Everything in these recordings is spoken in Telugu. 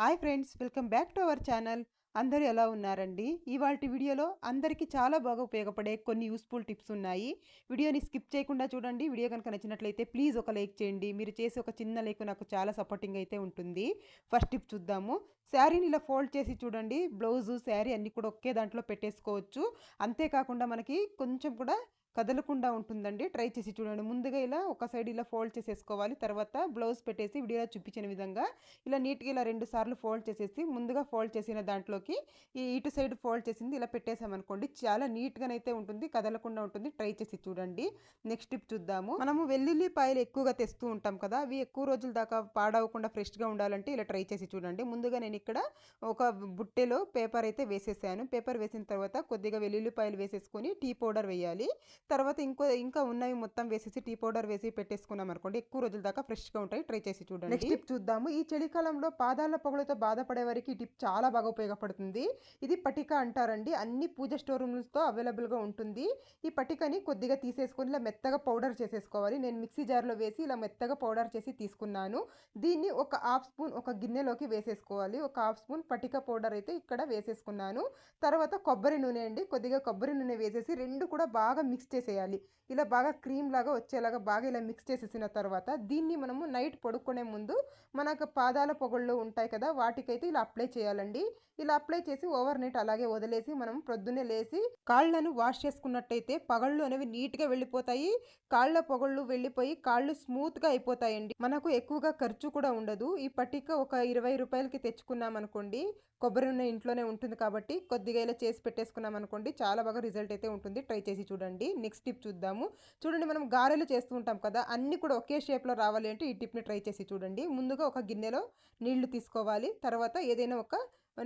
Hi friends welcome back to our channel. అందరూ ఎలా ఉన్నారండి? ఇవాళ వీడియోలో అందరికీ చాలా బాగా ఉపయోగపడే కొన్ని యూస్ఫుల్ టిప్స్ ఉన్నాయి. వీడియోని స్కిప్ చేయకుండా చూడండి. వీడియో కనుక నచ్చినట్లయితే ప్లీజ్ ఒక లైక్ చేయండి. మీరు చేసే ఒక చిన్న లైక్ నాకు చాలా సపోర్టింగ్ అయితే ఉంటుంది. ఫస్ట్ టిప్ చూద్దాము. శారీని ఇలా ఫోల్డ్ చేసి చూడండి. బ్లౌజు శారీ అన్నీ కూడా ఒకే దాంట్లో పెట్టేసుకోవచ్చు. అంతేకాకుండా మనకి కొంచెం కూడా కదలకుండా ఉంటుందండి. ట్రై చేసి చూడండి. ముందుగా ఇలా ఒక సైడ్ ఇలా ఫోల్డ్ చేసేసుకోవాలి. తర్వాత బ్లౌజ్ పెట్టేసి వీడియోలో చూపించిన విధంగా ఇలా నీట్గా ఇలా రెండు సార్లు ఫోల్డ్ చేసేసి ముందుగా ఫోల్డ్ చేసిన దాంట్లోకి ఈ ఇటు సైడ్ ఫోల్డ్ చేసింది ఇలా పెట్టేసామనుకోండి. చాలా నీట్గానైతే ఉంటుంది. కదలకుండా ఉంటుంది. ట్రై చేసి చూడండి. నెక్స్ట్ టిప్ చూద్దాము. మనము వెల్లుల్లిపాయలు ఎక్కువగా తెస్తూ ఉంటాం కదా అవి ఎక్కువ రోజుల దాకా పాడవకుండా ఫ్రెష్గా ఉండాలంటే ఇలా ట్రై చేసి చూడండి. ముందుగా నేను ఇక్కడ ఒక బుట్టెలో పేపర్ అయితే వేసేసాను. పేపర్ వేసిన తర్వాత కొద్దిగా వెల్లుల్లిపాయలు వేసేసుకొని టీ పౌడర్ వేయాలి. తర్వాత ఇంకో ఇంకా ఉన్నవి మొత్తం వేసేసి టీ పౌడర్ వేసి పెట్టేసుకున్నాం అనుకోండి ఎక్కువ రోజుల దాకా ఫ్రెష్గా ఉంటాయి. ట్రై చేసి చూడండి. నెక్స్ట్ టిప్ చూద్దాము. ఈ చలికాలంలో పాదాల పొగలతో బాధపడే వారికి ఈ టిప్ చాలా బాగా ఉపయోగపడుతుంది. ఇది పటిక అంటారండి. అన్ని పూజ స్టోర్ రూమ్స్తో అవైలబుల్గా ఉంటుంది. ఈ పటికని కొద్దిగా తీసేసుకొని ఇలా మెత్తగా పౌడర్ చేసేసుకోవాలి. నేను మిక్సీ జార్లో వేసి ఇలా మెత్తగా పౌడర్ చేసి తీసుకున్నాను. దీన్ని ఒక హాఫ్ స్పూన్ ఒక గిన్నెలోకి వేసేసుకోవాలి. ఒక హాఫ్ స్పూన్ పటిక పౌడర్ అయితే ఇక్కడ వేసేసుకున్నాను. తర్వాత కొబ్బరి నూనె అండి. కొద్దిగా కొబ్బరి నూనె వేసేసి రెండు కూడా బాగా మిక్స్ చేసేయాలి. ఇలా బాగా క్రీమ్ లాగా వచ్చేలాగా బాగా ఇలా మిక్స్ చేసేసిన తర్వాత దీన్ని మనము నైట్ పడుకునే ముందు మనకు పాదాల పొగళ్ళు ఉంటాయి కదా వాటికైతే ఇలా అప్లై చేయాలండి. ఇలా అప్లై చేసి ఓవర్ నైట్ అలాగే వదిలేసి మనం ప్రొద్దునే లేసి కాళ్ళను వాష్ చేసుకున్నట్టయితే పగళ్ళు అనేవి నీట్గా వెళ్ళిపోతాయి. కాళ్ళ పొగళ్ళు వెళ్ళిపోయి కాళ్ళు స్మూత్గా అయిపోతాయండి. మనకు ఎక్కువగా ఖర్చు కూడా ఉండదు. ఈ పట్టిక ఒక ఇరవై రూపాయలకి తెచ్చుకున్నాం అనుకోండి కొబ్బరి నూనె ఇంట్లోనే ఉంటుంది కాబట్టి కొద్దిగా ఇలా చేసి పెట్టేసుకున్నాం అనుకోండి చాలా బాగా రిజల్ట్ అయితే ఉంటుంది. ట్రై చేసి చూడండి. నెక్స్ట్ టిప్ చూద్దాము. చూడండి మనం గారెలు చేస్తూ ఉంటాం కదా అన్నీ కూడా ఒకే షేప్లో రావాలి అంటే ఈ టిప్ని ట్రై చేసి చూడండి. ముందుగా ఒక గిన్నెలో నీళ్ళు తీసుకోవాలి. తర్వాత ఏదైనా ఒక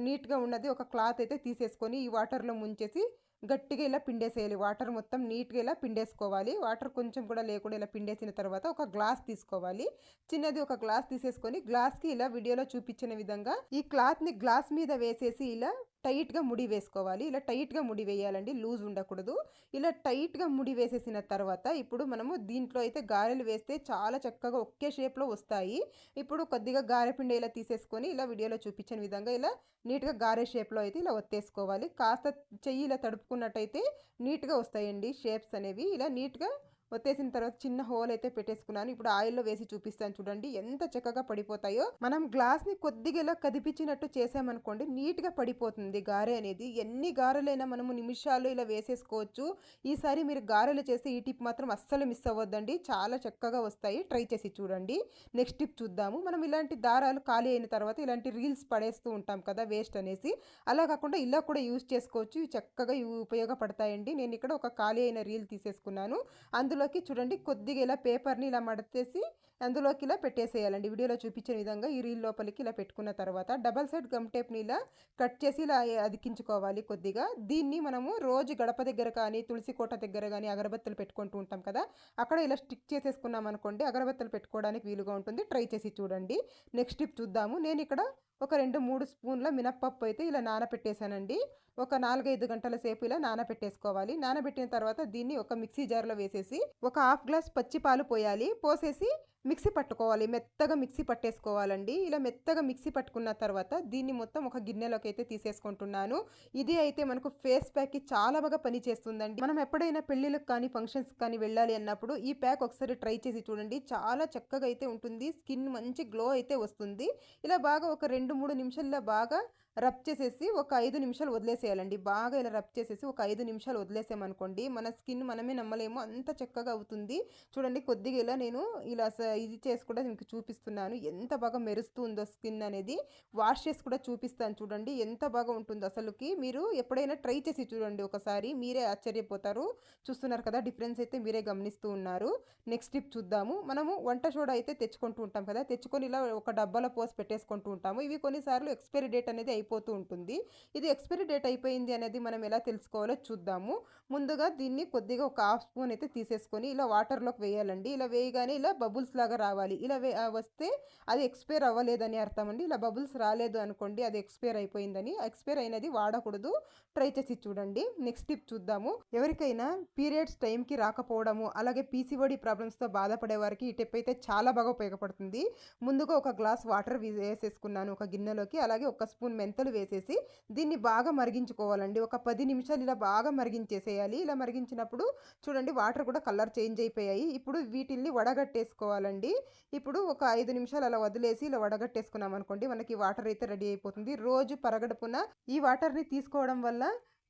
నీట్గా ఉన్నది ఒక క్లాత్ అయితే తీసేసుకొని ఈ వాటర్లో ముంచేసి గట్టిగా ఇలా పిండేసేయాలి. వాటర్ మొత్తం నీట్గా ఇలా పిండేసుకోవాలి. వాటర్ కొంచెం కూడా లేకుండా ఇలా పిండేసిన తర్వాత ఒక గ్లాస్ తీసుకోవాలి. చిన్నది ఒక గ్లాస్ తీసేసుకొని గ్లాస్కి ఇలా వీడియోలో చూపించిన విధంగా ఈ క్లాత్ని గ్లాస్ మీద వేసేసి ఇలా టైట్గా ముడి వేసుకోవాలి. ఇలా టైట్గా ముడి వేయాలండి. లూజ్ ఉండకూడదు. ఇలా టైట్గా ముడి వేసేసిన తర్వాత ఇప్పుడు మనము దీంట్లో అయితే గారెలు వేస్తే చాలా చక్కగా ఒకే షేప్లో వస్తాయి. ఇప్పుడు కొద్దిగా గారెపిండి ఇలా తీసేసుకొని ఇలా వీడియోలో చూపించిన విధంగా ఇలా నీట్గా గారె షేప్లో అయితే ఇలా ఒత్తేసుకోవాలి. కాస్త చెయ్యి ఇలా తడుపుకున్నట్టయితే నీట్గా వస్తాయండి షేప్స్ అనేవి. ఇలా నీట్గా ఒత్తేసిన తర్వాత చిన్న హోల్ అయితే పెట్టేసుకున్నాను. ఇప్పుడు ఆయిల్లో వేసి చూపిస్తాను చూడండి. ఎంత చక్కగా పడిపోతాయో. మనం గ్లాస్ని కొద్దిగా ఇలా కదిపించినట్టు చేసామనుకోండి నీట్గా పడిపోతుంది గారె అనేది. ఎన్ని గారెలైనా మనము నిమిషాలు ఇలా వేసేసుకోవచ్చు. ఈసారి మీరు గారెలు చేస్తే ఈ టిప్ మాత్రం అస్సలు మిస్ అవ్వద్దండి. చాలా చక్కగా వస్తాయి. ట్రై చేసి చూడండి. నెక్స్ట్ టిప్ చూద్దాము. మనం ఇలాంటి దారాలు ఖాళీ అయిన తర్వాత ఇలాంటి రీల్స్ పడేస్తూ ఉంటాం కదా వేస్ట్ అనేసి. అలా కాకుండా ఇలా కూడా యూజ్ చేసుకోవచ్చు. చక్కగా ఉపయోగపడతాయండి. నేను ఇక్కడ ఒక ఖాళీ అయిన రీల్ తీసేసుకున్నాను. అందులో అందులోకి చూడండి కొద్దిగా ఇలా పేపర్ని ఇలా మడతేసి అందులోకి ఇలా పెట్టేసేయాలండి. వీడియోలో చూపించిన విధంగా ఈ రీల్ లోపలికి ఇలా పెట్టుకున్న తర్వాత డబల్ సైడ్ గమ్ టేప్ని ఇలా కట్ చేసి ఇలా అదికించుకోవాలి కొద్దిగా. దీన్ని మనము రోజు గడప దగ్గర కానీ తులసి కోట దగ్గర కానీ అగరబత్తులు పెట్టుకుంటూ ఉంటాం కదా అక్కడ ఇలా స్టిక్ చేసేసుకున్నాం అనుకోండి అగరబత్తులు పెట్టుకోవడానికి వీలుగా ఉంటుంది. ట్రై చేసి చూడండి. నెక్స్ట్ టిప్ చూద్దాము. నేను ఇక్కడ ఒక రెండు మూడు స్పూన్ల మినప్పప్పు అయితే ఇలా నానబెట్టేశానండి ఒక నాలుగైదు గంటల సేపు ఇలా నానబెట్టేసుకోవాలి నానబెట్టిన తర్వాత దీన్ని ఒక మిక్సీ జార్లో వేసేసి ఒక హాఫ్ గ్లాస్ పచ్చి పాలు పోయాలి. పోసేసి మిక్సీ పట్టుకోవాలి. మెత్తగా మిక్సీ పట్టేసుకోవాలండి. ఇలా మెత్తగా మిక్సీ పట్టుకున్న తర్వాత దీన్ని మొత్తం ఒక గిన్నెలోకి అయితే తీసేసుకుంటున్నాను. ఇది అయితే మనకు ఫేస్ ప్యాక్కి చాలా బాగా పని చేస్తుందండి. మనం ఎప్పుడైనా పెళ్ళిళ్ళకి కానీ ఫంక్షన్స్ కానీ వెళ్ళాలి అన్నప్పుడు ఈ ప్యాక్ ఒకసారి ట్రై చేసి చూడండి. చాలా చక్కగా అయితే ఉంటుంది. స్కిన్ మంచి గ్లో అయితే వస్తుంది. ఇలా బాగా ఒక రెండు మూడు నిమిషాల్లో బాగా రబ్ చేసేసి ఒక ఐదు నిమిషాలు వదిలేసేయాలండి. బాగా ఇలా రబ్ చేసేసి ఒక ఐదు నిమిషాలు వదిలేసామనుకోండి మన స్కిన్ మనమే నమ్మలేము అంత చక్కగా అవుతుంది. చూడండి కొద్దిగా ఇలా నేను ఇలా ఇది చేసి కూడా మీకు చూపిస్తున్నాను. ఎంత బాగా మెరుస్తుందో స్కిన్ అనేది. వాష్ చేసి కూడా చూపిస్తాను చూడండి ఎంత బాగా ఉంటుందో అసలుకి. మీరు ఎప్పుడైనా ట్రై చేసి చూడండి ఒకసారి మీరే ఆశ్చర్యపోతారు. చూస్తున్నారు కదా డిఫరెన్స్ అయితే మీరే గమనిస్తూ ఉన్నారు. నెక్స్ట్ టిప్ చూద్దాము. మనము వంట సోడా అయితే తెచ్చుకుంటూ ఉంటాం కదా తెచ్చుకొని ఇలా ఒక డబ్బాలో పోసి పెట్టేసుకుంటూ ఉంటాము. ఇవి కొన్నిసార్లు ఎక్స్పైరీ డేట్ అనేది అయిపోతూ ఉంటుంది. ఇది ఎక్స్పైరీ డేట్ అయిపోయింది అనేది మనం ఎలా తెలుసుకోవాలో చూద్దాము. ముందుగా దీన్ని కొద్దిగా ఒక హాఫ్ స్పూన్ అయితే తీసేసుకొని ఇలా వాటర్లోకి వేయాలండి. ఇలా వేయగానే ఇలా బబుల్స్ లాగా రావాలి. ఇలా వస్తే అది ఎక్స్పైర్ అవ్వలేదని అర్థం అండి. ఇలా బబుల్స్ రాలేదు అనుకోండి అది ఎక్స్పైర్ అయిపోయిందని. ఎక్స్పైర్ అయినది వాడకూడదు. ట్రై చేసి చూడండి. నెక్స్ట్ టిప్ చూద్దాము. ఎవరికైనా పీరియడ్స్ టైంకి రాకపోవడము అలాగే పీసీఓడి ప్రాబ్లమ్స్తో బాధపడే వారికి ఈ టిప్ అయితే చాలా బాగా ఉపయోగపడుతుంది. ముందుగా ఒక గ్లాస్ వాటర్ వేసేసుకున్నాను ఒక గిన్నెలోకి. అలాగే ఒక స్పూన్ మెంతులు వేసేసి దీన్ని బాగా మరిగించుకోవాలండి. ఒక పది నిమిషాలు ఇలా బాగా మరిగించేసేయాలి. ఇలా మరిగించినప్పుడు చూడండి వాటర్ కూడా కలర్ చేంజ్ అయిపోయాయి. ఇప్పుడు వీటిల్ని వడగట్టేసుకోవాలండి. ఇప్పుడు ఒక ఐదు నిమిషాలు అలా వదిలేసి ఇలా వడగట్టేసుకున్నాం అనుకోండి మనకి వాటర్ అయితే రెడీ అయిపోతుంది. రోజు పరగడుపున ఈ వాటర్ని తీసుకోవడం వల్ల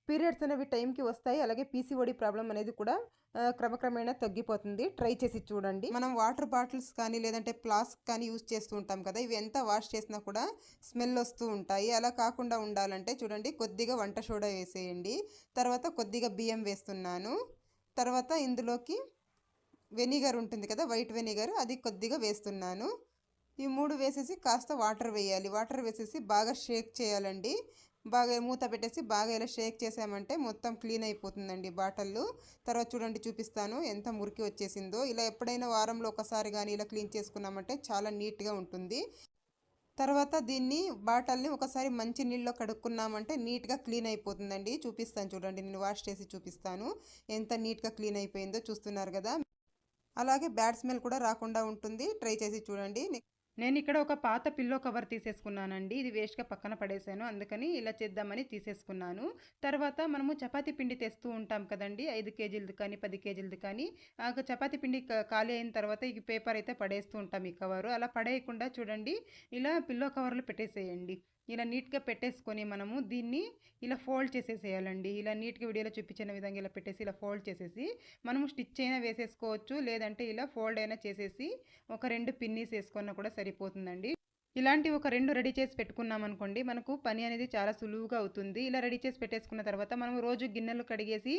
పీరియడ్స్ అనేవి టైంకి వస్తాయి. అలాగే పీసీఓడి ప్రాబ్లం అనేది కూడా క్రమక్రమేణా తగ్గిపోతుంది. ట్రై చేసి చూడండి. మనం వాటర్ బాటిల్స్ కానీ లేదంటే ప్లాస్క్ కానీ యూజ్ చేస్తూ ఉంటాం కదా. ఇవి ఎంత వాష్ చేసినా కూడా స్మెల్ వస్తూ ఉంటాయి. అలా కాకుండా ఉండాలంటే చూడండి కొద్దిగా వంట సోడా వేసేయండి. తర్వాత కొద్దిగా బియ్యం వేస్తున్నాను. తర్వాత ఇందులోకి వెనిగర్ ఉంటుంది కదా వైట్ వెనిగర్ అది కొద్దిగా వేస్తున్నాను. ఈ మూడు వేసేసి కాస్త వాటర్ వేయాలి. వాటర్ వేసేసి బాగా షేక్ చేయాలండి. బాగా మూత పెట్టేసి బాగా ఇలా షేక్ చేసామంటే మొత్తం క్లీన్ అయిపోతుందండి బాటళ్ళు తర్వాత చూడండి చూపిస్తాను ఎంత మురికి వచ్చేసిందో. ఇలా ఎప్పుడైనా వారంలో ఒకసారి కానీ ఇలా క్లీన్ చేసుకున్నామంటే చాలా నీట్గా ఉంటుంది. తర్వాత దీన్ని బాటల్ని ఒకసారి మంచి నీళ్ళలో కడుక్కున్నామంటే నీట్గా క్లీన్ అయిపోతుందండి. చూపిస్తాను చూడండి నేను వాష్ చేసి చూపిస్తాను. ఎంత నీట్గా క్లీన్ అయిపోయిందో చూస్తున్నారు కదా. అలాగే బ్యాడ్ స్మెల్ కూడా రాకుండా ఉంటుంది. ట్రై చేసి చూడండి. నేను ఇక్కడ ఒక పాత పిల్లో కవర్ తీసేసుకున్నానండి. ఇది వేస్ట్గా పక్కన పడేసాను. అందుకని ఇలా చేద్దామని తీసేసుకున్నాను. తర్వాత మనము చపాతి పిండి తెస్తూ ఉంటాం కదండి. ఐదు కేజీలది కానీ పది కేజీలది కానీ. చపాతి చపాతీ పిండి ఖాళీ అయిన తర్వాత ఈ పేపర్ అయితే పడేస్తూ ఉంటాం ఈ కవరు. అలా పడేయకుండా చూడండి. ఇలా పిల్లో కవర్లు పెట్టేసేయండి. ఇలా నీట్గా పెట్టేసుకొని మనము దీన్ని ఇలా ఫోల్డ్ చేసేసేయాలండి. ఇలా నీట్గా వీడియోలో చూపించిన విధంగా ఇలా పెట్టేసి ఇలా ఫోల్డ్ చేసేసి మనము స్టిచ్ అయినా వేసేసుకోవచ్చు లేదంటే ఇలా ఫోల్డ్ అయినా చేసేసి ఒక రెండు పిన్నీస్ వేసుకున్నా కూడా సరిపోతుందండి. ఇలాంటి ఒక రెండు రెడీ చేసి పెట్టుకున్నాం అనుకోండి మనకు పని అనేది చాలా సులువుగా అవుతుంది. ఇలా రెడీ చేసి పెట్టేసుకున్న తర్వాత మనం రోజు గిన్నెలు కడిగేసి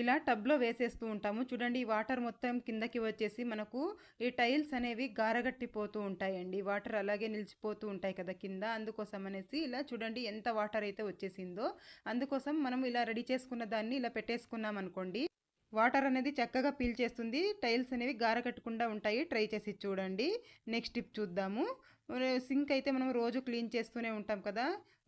ఇలా టబ్లో వేసేస్తూ ఉంటాము. చూడండి ఈ వాటర్ మొత్తం కిందకి వచ్చేసి మనకు ఈ టైల్స్ అనేవి గారగట్టిపోతూ ఉంటాయండి. వాటర్ అలాగే నిలిచిపోతూ ఉంటాయి కదా కింద. అందుకోసం అనేసి ఇలా చూడండి ఎంత వాటర్ అయితే వచ్చేసిందో. అందుకోసం మనం ఇలా రెడీ చేసుకున్న దాన్ని ఇలా పెట్టేసుకున్నాం అనుకోండి. వాటర్ అనేది చక్కగా పీల్ చేస్తుంది. టైల్స్ అనేవి గారకట్టకుండా ఉంటాయి. ట్రై చేసి చూడండి. నెక్స్ట్ టిప్ చూద్దాము. సింక్ అయితే మనం రోజు క్లీన్ చేస్తూనే ఉంటాం కదా.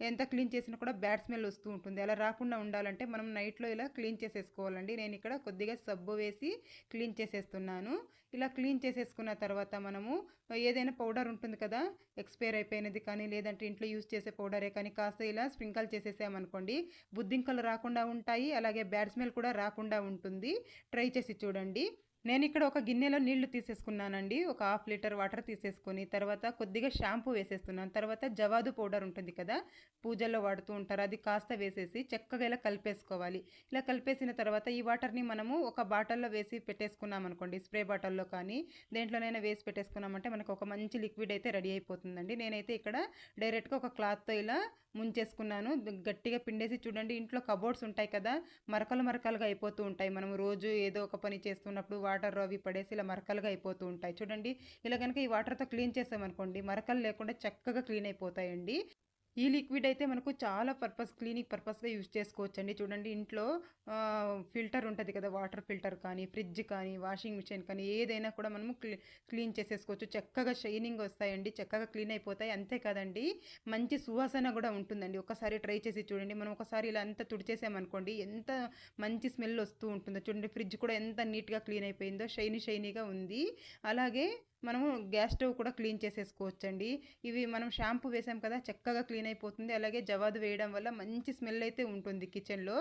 ఎంత క్లీన్ చేసినా కూడా బ్యాడ్ స్మెల్ వస్తూ ఉంటుంది. అలా రాకుండా ఉండాలంటే మనం నైట్లో ఇలా క్లీన్ చేసేసుకోవాలండి. నేను ఇక్కడ కొద్దిగా సబ్బు వేసి క్లీన్ చేసేస్తున్నాను. ఇలా క్లీన్ చేసేసుకున్న తర్వాత మనము ఏదైనా పౌడర్ ఉంటుంది కదా ఎక్స్పైర్ అయిపోయినది కానీ లేదంటే ఇంట్లో యూస్ చేసే పౌడరే కానీ కాస్త ఇలా స్ప్రింకల్ చేసేసామనుకోండి బుద్ధింకలు రాకుండా ఉంటాయి. అలాగే బ్యాడ్ స్మెల్ కూడా రాకుండా ఉంటుంది. ట్రై చేసి చూడండి. నేను ఇక్కడ ఒక గిన్నెలో నీళ్ళు తీసేసుకున్నానండి. ఒక హాఫ్ లీటర్ వాటర్ తీసేసుకొని తర్వాత కొద్దిగా షాంపూ వేసేస్తున్నాను. తర్వాత జవాదు పౌడర్ ఉంటుంది కదా పూజల్లో వాడుతూ ఉంటారు. అది కాస్త వేసేసి చక్కగా ఇలా కలిపేసుకోవాలి. ఇలా కలిపేసిన తర్వాత ఈ వాటర్ని మనము ఒక బాటల్లో వేసి పెట్టేసుకున్నాం అనుకోండి స్ప్రే బాటిల్లో కానీ దేంట్లోనైనా వేసి పెట్టేసుకున్నామంటే మనకు ఒక మంచి లిక్విడ్ అయితే రెడీ అయిపోతుందండి. నేనైతే ఇక్కడ డైరెక్ట్గా ఒక క్లాత్తో ఇలా ముంచేసుకున్నాను. గట్టిగా పిండేసి చూడండి ఇంట్లో కబోర్డ్స్ ఉంటాయి కదా మరకలు మరకలుగా అయిపోతూ ఉంటాయి. మనం రోజు ఏదో ఒక పని చేస్తున్నప్పుడు వాటర్ అవి పడేసి ఇలా మరకలుగా అయిపోతూ ఉంటాయి. చూడండి ఇలా కనుక ఈ వాటర్తో క్లీన్ చేసామనుకోండి మరకలు లేకుండా చక్కగా క్లీన్ అయిపోతాయండి. ఈ లిక్విడ్ అయితే మనకు చాలా పర్పస్ క్లీనింగ్ పర్పస్గా యూజ్ చేసుకోవచ్చండి. చూడండి ఇంట్లో ఫిల్టర్ ఉంటుంది కదా వాటర్ ఫిల్టర్ కానీ ఫ్రిడ్జ్ కానీ వాషింగ్ మిషన్ కానీ ఏదైనా కూడా మనము క్లీన్ చేసేసుకోవచ్చు. చక్కగా షైనింగ్ వస్తాయండి చక్కగా క్లీన్ అయిపోతాయి. అంతేకాదండి మంచి సువాసన కూడా ఉంటుందండి. ఒకసారి ట్రై చేసి చూడండి. మనం ఒకసారి ఇలా అంతా తుడిచేసామనుకోండి ఎంత మంచి స్మెల్ వస్తూ ఉంటుందో. చూడండి ఫ్రిడ్జ్ కూడా ఎంత నీట్గా క్లీన్ అయిపోయిందో షైనీ షైనీగా ఉంది. అలాగే మనము గ్యాస్ స్టవ్ కూడా క్లీన్ చేసేసుకోవచ్చండి. ఇవి మనం షాంపూ వేసాం కదా చక్కగా క్లీన్ అయిపోతుంది. అలాగే జవాదు వేయడం వల్ల మంచి స్మెల్ అయితే ఉంటుంది కిచెన్లో.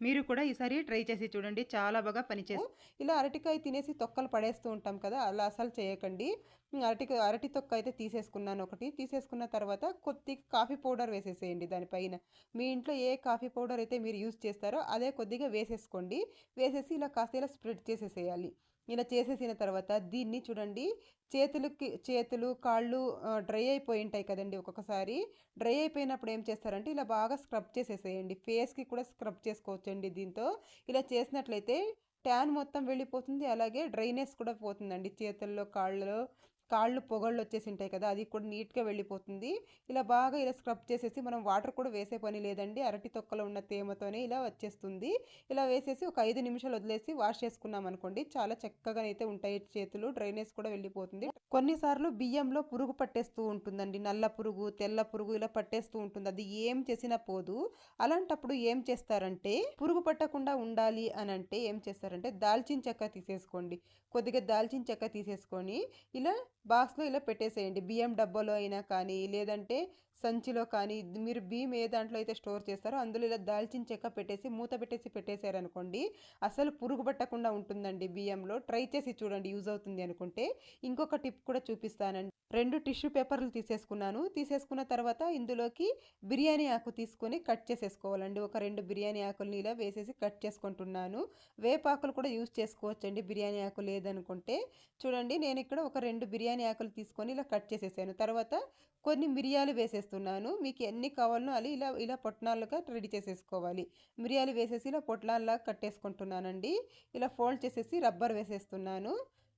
మీరు కూడా ఈసారి ట్రై చేసి చూడండి. చాలా బాగా పనిచేసి ఇలా అరటికాయ తినేసి తొక్కలు పడేస్తూ ఉంటాం కదా అలా అసలు చేయకండి. అరటి అరటి తొక్క అయితే తీసేసుకున్నాను ఒకటి. తీసేసుకున్న తర్వాత కొద్దిగా కాఫీ పౌడర్ వేసేసేయండి దానిపైన. మీ ఇంట్లో ఏ కాఫీ పౌడర్ అయితే మీరు యూజ్ చేస్తారో అదే కొద్దిగా వేసేసుకోండి. వేసేసి ఇలా కాస్త ఇలా స్ప్రెడ్ చేసేసేయాలి. ఇలా చేసేసిన తర్వాత దీన్ని చూడండి. చేతులకి చేతులు కాళ్ళు డ్రై అయిపోయి ఉంటాయి కదండి ఒక్కొక్కసారి. డ్రై అయిపోయినప్పుడు ఏం చేస్తారంటే ఇలా బాగా స్క్రబ్ చేసేసేయండి. ఫేస్కి కూడా స్క్రబ్ చేసుకోవచ్చండి దీంతో. ఇలా చేసినట్లయితే ట్యాన్ మొత్తం వెళ్ళిపోతుంది. అలాగే డ్రైనెస్ కూడా పోతుందండి చేతుల్లో కాళ్ళలో. కాళ్ళు పొగళ్ళు వచ్చేసి ఉంటాయి కదా అది కూడా నీట్గా వెళ్ళిపోతుంది. ఇలా బాగా ఇలా స్క్రబ్ చేసేసి మనం వాటర్ కూడా వేసే పని లేదండి. అరటి తొక్కలో ఉన్న తేమతోనే ఇలా వచ్చేస్తుంది. ఇలా వేసేసి ఒక ఐదు నిమిషాలు వదిలేసి వాష్ చేసుకున్నాం అనుకోండి చాలా చక్కగా అయితే ఉంటాయి. చేతులు డ్రైనేజ్ కూడా వెళ్ళిపోతుంది. కొన్నిసార్లు బియ్యంలో పురుగు పట్టేస్తూ ఉంటుందండి. నల్ల పురుగు తెల్ల పురుగు ఇలా పట్టేస్తూ ఉంటుంది. అది ఏం చేసినా పోదు. అలాంటప్పుడు ఏం చేస్తారంటే పురుగు పట్టకుండా ఉండాలి అని అంటే ఏం చేస్తారంటే దాల్చిన చెక్క తీసేసుకోండి. కొద్దిగా దాల్చిన చెక్క తీసేసుకొని ఇలా బాక్స్లో ఇలా పెట్టేసేయండి. బియ్యం డబ్బాలో అయినా కానీ లేదంటే సంచిలో కానీ మీరు బియ్యం ఏ దాంట్లో అయితే స్టోర్ చేస్తారో అందులో ఇలా దాల్చిన చెక్క పెట్టేసి మూత పెట్టేసి పెట్టేశారనుకోండి అసలు పురుగు పట్టకుండా ఉంటుందండి బియ్యంలో. ట్రై చేసి చూడండి యూజ్ అవుతుంది అనుకుంటే. ఇంకొక టిప్ కూడా చూపిస్తానండి. రెండు టిష్యూ పేపర్లు తీసేసుకున్నాను. తీసేసుకున్న తర్వాత ఇందులోకి బిర్యానీ ఆకు తీసుకొని కట్ చేసేసుకోవాలండి. ఒక రెండు బిర్యానీ ఆకుల్ని ఇలా వేసేసి కట్ చేసుకుంటున్నాను. వేపాకులు కూడా యూజ్ చేసుకోవచ్చండి బిర్యానీ ఆకు లేదనుకుంటే. చూడండి నేను ఇక్కడ ఒక రెండు బిర్యానీ ఆకులు తీసుకొని ఇలా కట్ చేసేసాను. తర్వాత కొన్ని మిరియాలు వేసేస్తున్నాను. మీకు ఎన్ని కావాలనో అది ఇలా ఇలా పొట్నాలుగా రెడీ చేసేసుకోవాలి. మిరియాలు వేసేసి ఇలా పొట్లాల్లాగా కట్టేసుకుంటున్నానండి. ఇలా ఫోల్డ్ చేసేసి రబ్బర్ వేసేస్తున్నాను.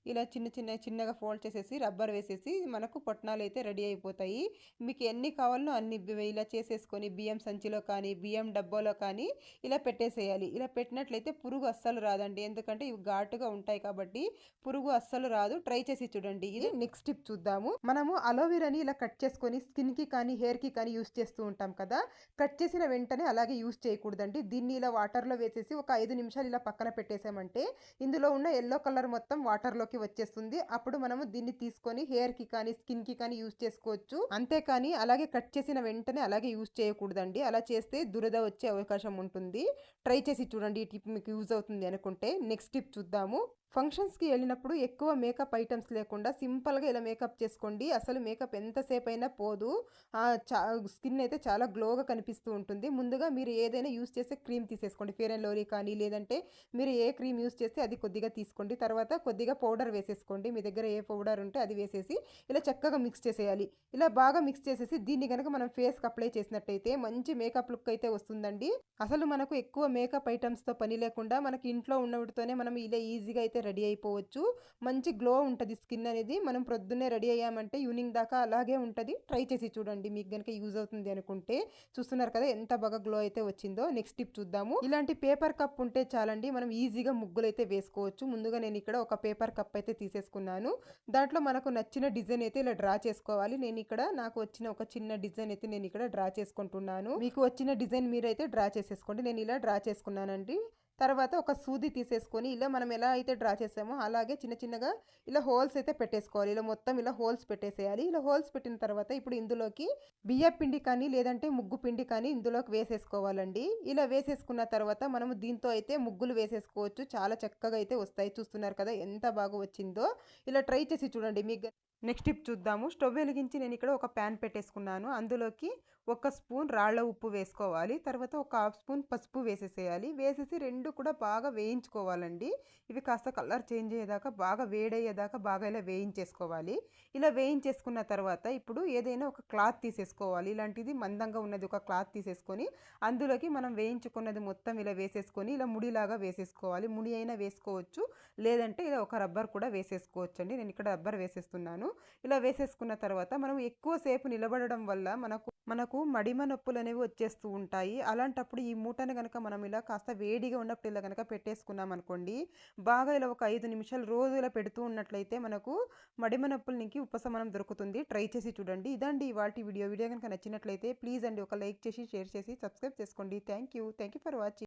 ఇలా చిన్న చిన్న చిన్నగా ఫోల్డ్ చేసేసి రబ్బర్ వేసేసి మనకు పొట్నాలు అయితే రెడీ అయిపోతాయి. మీకు ఎన్ని కావాలనో అన్ని ఇలా చేసేసుకొని బియ్యం సంచిలో కానీ బియ్యం డబ్బాలో కానీ ఇలా పెట్టేసేయాలి. ఇలా పెట్టినట్లయితే పురుగు అస్సలు రాదండి. ఎందుకంటే ఇవి ఘాటుగా ఉంటాయి కాబట్టి పురుగు అస్సలు రాదు. ట్రై చేసి చూడండి. ఇది నెక్స్ట్ టిప్ చూద్దాము. మనము అలోవెరాని ఇలా కట్ చేసుకొని స్కిన్కి కానీ హెయిర్కి కానీ యూస్ చేస్తూ ఉంటాం కదా. కట్ చేసిన వెంటనే అలాగే యూస్ చేయకూడదండి. దీన్ని ఇలా వాటర్లో వేసేసి ఒక ఐదు నిమిషాలు ఇలా పక్కన పెట్టేసామంటే ఇందులో ఉన్న ఎల్లో కలర్ మొత్తం వాటర్లో లోకి వచ్చేస్తుంది. అప్పుడు మనము దీన్ని తీసుకొని హెయిర్కి కానీ స్కిన్కి కానీ యూజ్ చేసుకోవచ్చు. అంతేకాని అలాగే కట్ చేసిన వెంటనే అలాగే యూజ్ చేయకూడదండి. అలా చేస్తే దురద వచ్చే అవకాశం ఉంటుంది. ట్రై చేసి చూడండి ఈ టిప్ మీకు యూజ్ అవుతుంది అనుకుంటే. నెక్స్ట్ టిప్ చూద్దాము. ఫంక్షన్స్కి వెళ్ళినప్పుడు ఎక్కువ మేకప్ ఐటమ్స్ లేకుండా సింపుల్గా ఇలా మేకప్ చేసుకోండి. అసలు మేకప్ ఎంతసేపు అయినా పోదు. చా స్కిన్ అయితే చాలా గ్లోగా కనిపిస్తూ ఉంటుంది. ముందుగా మీరు ఏదైనా యూస్ చేస్తే క్రీమ్ తీసేసుకోండి. ఫేర్ అండ్ లోరీ కానీ లేదంటే మీరు ఏ క్రీమ్ యూస్ చేస్తే అది కొద్దిగా తీసుకోండి. తర్వాత కొద్దిగా పౌడర్ వేసేసుకోండి. మీ దగ్గర ఏ పౌడర్ ఉంటే అది వేసేసి ఇలా చక్కగా మిక్స్ చేసేయాలి. ఇలా బాగా మిక్స్ చేసేసి దీన్ని కనుక మనం ఫేస్కి అప్లై చేసినట్టయితే మంచి మేకప్ లుక్ అయితే వస్తుందండి. అసలు మనకు ఎక్కువ మేకప్ ఐటమ్స్తో పని లేకుండా మనకి ఇంట్లో ఉన్నవిటితోనే మనం ఇలా ఈజీగా అయితే రెడీ అయిపోవచ్చు. మంచి గ్లో ఉంటుంది స్కిన్ అనేది. మనం ప్రొద్దున్నే రెడీ అయ్యామంటే ఈవినింగ్ దాకా అలాగే ఉంటుంది. ట్రై చేసి చూడండి. మీకు కనుక యూజ్ అవుతుంది అనుకుంటే. చూస్తున్నారు కదా ఎంత బాగా గ్లో అయితే వచ్చిందో. నెక్స్ట్ టిప్ చూద్దాము. ఇలాంటి పేపర్ కప్ ఉంటే చాలండి. మనం ఈజీగా ముగ్గులు అయితే వేసుకోవచ్చు. ముందుగా నేను ఇక్కడ ఒక పేపర్ కప్ అయితే తీసేసుకున్నాను. దాంట్లో మనకు నచ్చిన డిజైన్ అయితే ఇలా డ్రా చేసుకోవాలి. నేను ఇక్కడ నాకు వచ్చిన ఒక చిన్న డిజైన్ అయితే నేను ఇక్కడ డ్రా చేసుకుంటున్నాను. మీకు వచ్చిన డిజైన్ మీరైతే డ్రా చేసేసుకోండి. నేను ఇలా డ్రా చేసుకున్నానండి. తర్వాత ఒక సూది తీసేసుకొని ఇలా మనం ఎలా అయితే డ్రా చేసామో అలాగే చిన్న చిన్నగా ఇలా హోల్స్ అయితే పెట్టేసుకోవాలి. ఇలా మొత్తం ఇలా హోల్స్ పెట్టేసేయాలి. ఇలా హోల్స్ పెట్టిన తర్వాత ఇప్పుడు ఇందులోకి బియ్య పిండి కానీ లేదంటే ముగ్గు పిండి కానీ ఇందులోకి వేసేసుకోవాలండి. ఇలా వేసేసుకున్న తర్వాత మనము దీంతో అయితే ముగ్గులు వేసేసుకోవచ్చు. చాలా చక్కగా అయితే వస్తాయి. చూస్తున్నారు కదా ఎంత బాగా వచ్చిందో. ఇలా ట్రై చేసి చూడండి. మీకు నెక్స్ట్ టిప్ చూద్దాము. స్టవ్ వెలిగించి నేను ఇక్కడ ఒక ప్యాన్ పెట్టేసుకున్నాను. అందులోకి ఒక స్పూన్ రాళ్ళ ఉప్పు వేసుకోవాలి. తర్వాత ఒక హాఫ్ స్పూన్ పసుపు వేసేసేయాలి. వేసేసి రెండు కూడా బాగా వేయించుకోవాలండి. ఇవి కాస్త కలర్ చేంజ్ అయ్యేదాకా బాగా వేడయ్యేదాకా బాగా ఇలా వేయించేసుకోవాలి. ఇలా వేయించేసుకున్న తర్వాత ఇప్పుడు ఏదైనా ఒక క్లాత్ తీసేసుకోవాలి. ఇలాంటిది మందంగా ఉన్నది ఒక క్లాత్ తీసేసుకొని అందులోకి మనం వేయించుకున్నది మొత్తం ఇలా వేసేసుకొని ఇలా ముడిలాగా వేసేసుకోవాలి. ముడి అయినా వేసుకోవచ్చు. లేదంటే ఇలా ఒక రబ్బర్ కూడా వేసేసుకోవచ్చు అండి నేను ఇక్కడ రబ్బర్ వేసేస్తున్నాను. ఇలా వేసేసుకున్న తర్వాత మనం ఎక్కువసేపు నిలబడడం వల్ల మనకు మనకు మడిమ నొప్పులు అనేవి వచ్చేస్తూ ఉంటాయి. అలాంటప్పుడు ఈ మూటను కనుక మనం ఇలా కాస్త వేడిగా ఉన్నప్పుడు ఇలా కనుక పెట్టేసుకున్నాం అనుకోండి బాగా ఇలా ఒక ఐదు నిమిషాలు రోజు ఇలా పెడుతూ ఉన్నట్లయితే మనకు మడిమ నొప్పులకి ఉపశమనం దొరుకుతుంది. ట్రై చేసి చూడండి. ఇదండి వాటి వీడియో. వీడియో కనుక నచ్చినట్లయితే ప్లీజ్ అండి ఒక లైక్ చేసి షేర్ చేసి సబ్స్క్రైబ్ చేసుకోండి. Thank you. Thank you for watching.